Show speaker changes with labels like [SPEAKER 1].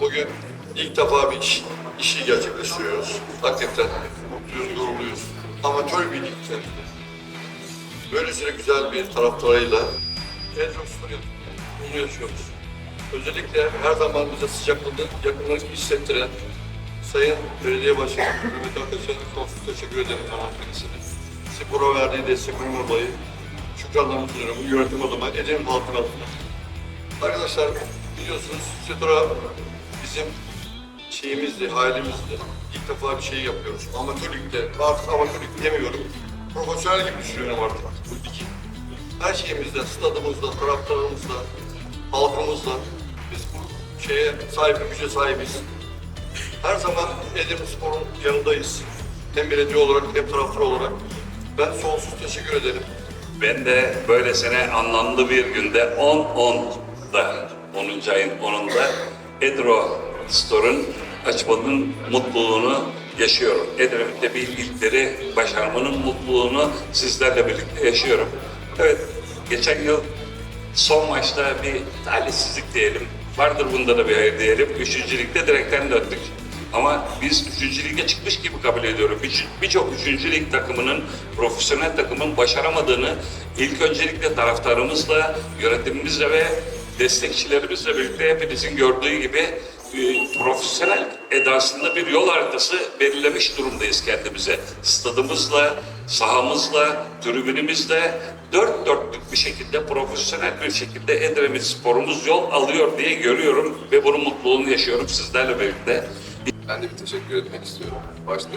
[SPEAKER 1] Bugün ilk defa bir iş, işi gerçekleştiriyoruz. Hakikaten mutluyuz, gururluyuz. Amatör bir ligde böylesine güzel bir taraftarıyla en çok sorun bunu yaşıyoruz. Özellikle her zaman bize sıcaklığını, yakınlık hissettiren Sayın Belediye Başkanı Mehmet Aktaş'a sonsuz teşekkür ederim bana kendisine. Spora verdiği destekten dolayı şükranlarımı sunuyorum. Yönetim adıma, Edirne halkın adına. Arkadaşlar biliyorsunuz Setora bizim şeyimizdi, hayalimizdi. İlk defa bir şey yapıyoruz. Amatör ligde, artık amatör lig demiyorum. Profesyonel gibi düşünüyorum artık bu ligi. Her şeyimizde, stadımızda, taraftarımızda, halkımızla biz bu şeye sahip, güce sahibiz. Her zaman Edirne Spor'un yanındayız. Hem belediye olarak hem taraftar olarak. Ben sonsuz teşekkür ederim.
[SPEAKER 2] Ben de böylesine anlamlı bir günde 10-10'da, 10. ayın 10'unda Edro Store'un açmanın mutluluğunu yaşıyorum. Edremit'te bir ilkleri başarmanın mutluluğunu sizlerle birlikte yaşıyorum. Evet, geçen yıl son maçta bir talihsizlik diyelim. Vardır bunda da bir hayır diyelim. Üçüncü ligde direkten döndük. Ama biz üçüncü lige çıkmış gibi kabul ediyorum. Bir- Birçok üçüncü lig takımının, profesyonel takımın başaramadığını ilk öncelikle taraftarımızla, yönetimimizle ve destekçilerimizle birlikte hepinizin gördüğü gibi e, profesyonel edasında bir yol haritası belirlemiş durumdayız kendimize. Stadımızla, sahamızla, tribünümüzle dört dörtlük bir şekilde, profesyonel bir şekilde Edremit sporumuz yol alıyor diye görüyorum ve bunun mutluluğunu yaşıyorum sizlerle birlikte.
[SPEAKER 3] Ben de bir teşekkür etmek istiyorum. Başta